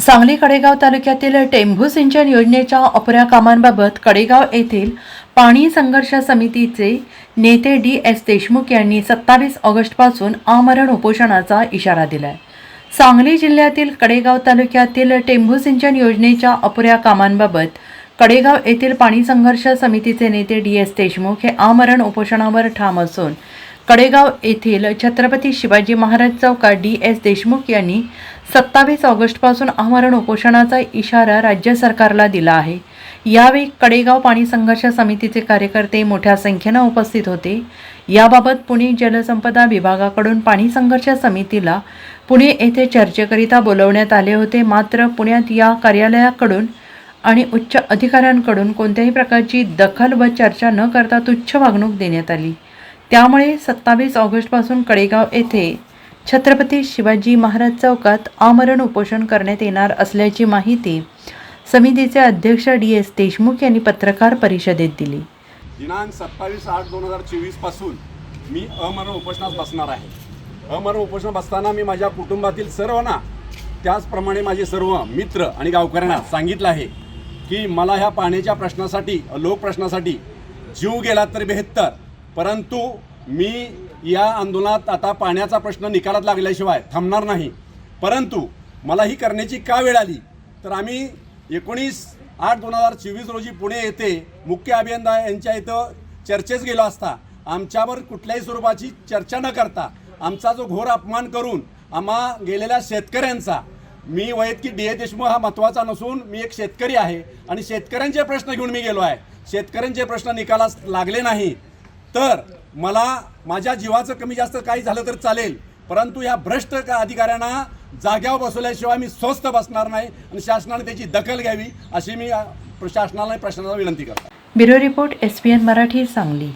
सांगली कडेगाव तालुक्यातील टेंभू सिंचन योजनेच्या अपुऱ्या कामांबाबत कडेगाव येथील पाणी संघर्ष समितीचे नेते डी एस देशमुख यांनी सत्तावीस ऑगस्टपासून आमरण उपोषणाचा इशारा दिलाय. सांगली जिल्ह्यातील कडेगाव तालुक्यातील टेंभू सिंचन योजनेच्या अपुऱ्या कामांबाबत कडेगाव येथील पाणी संघर्ष समितीचे नेते डी एस देशमुख हे आमरण उपोषणावर ठाम असून कडेगाव येथील छत्रपती शिवाजी महाराज चौकात डी एस देशमुख यांनी सत्तावीस ऑगस्टपासून आमरण उपोषणाचा इशारा राज्य सरकारला दिला आहे. यावेळी कडेगाव पाणी संघर्ष समितीचे कार्यकर्ते मोठ्या संख्येनं उपस्थित होते. याबाबत पुणे जलसंपदा विभागाकडून पाणी संघर्ष समितीला पुणे येथे चर्चेकरिता बोलवण्यात आले होते. मात्र पुण्यात या कार्यालयाकडून आणि उच्च अधिकाऱ्यांकडून कोणत्याही प्रकारची दखल व चर्चा न करता तुच्छ वागणूक देण्यात आली. त्यामुळे सत्तावीस ऑगस्टपासून कडेगाव येथे छत्रपती शिवाजी महाराज चौकात आमरण उपोषण करण्यात येणार असल्याची माहिती समितीचे अध्यक्ष डी एस देशमुख यांनी पत्रकार परिषदेत दिली. दिनांक सत्तावीस आठ दोन हजार चोवीसपासून मी अमरण उपोषणास बसणार आहे. अमरण उपोषण बसताना मी माझ्या कुटुंबातील सर्वांना त्याचप्रमाणे माझे सर्व मित्र आणि गावकऱ्यांना सांगितलं आहे की मला ह्या पाण्याच्या प्रश्नासाठी लोकप्रश्नासाठी जीव गेला तर बेहत्तर. परंतु मी या आंदोलनात आता पाण्याचा प्रश्न निकालात लागल्याशिवाय थांबणार नाही. परंतु मला ही करण्याची का वेळ आली? तर आम्ही एकोणीस आठ दोन हजार चोवीस रोजी पुणे येथे मुख्य अभियंता यांच्या इथं चर्चेस गेलो असता आमच्यावर कुठल्याही स्वरूपाची चर्चा न करता आमचा जो घोर अपमान करून आम्हा गेलेल्या शेतकऱ्यांचा मी वैयक्तिक डी ए देशमुख हा महत्त्वाचा नसून मी एक शेतकरी आहे आणि शेतकऱ्यांचे प्रश्न घेऊन मी गेलो आहे. शेतकऱ्यांचे प्रश्न निकालास लागले नाही. तर मला माझ्या जीवाचं कमी जास्त काही झालं तर चालेल परंतु या भ्रष्ट अधिकाऱ्यांना जाग्यावर बसवल्याशिवाय मी स्वस्थ बसणार नाही आणि शासनाने त्याची दखल घ्यावी अशी मी प्रशासनाला आणि प्रशासनाला विनंती करतो. Bureau report S P N Marathi Sangli.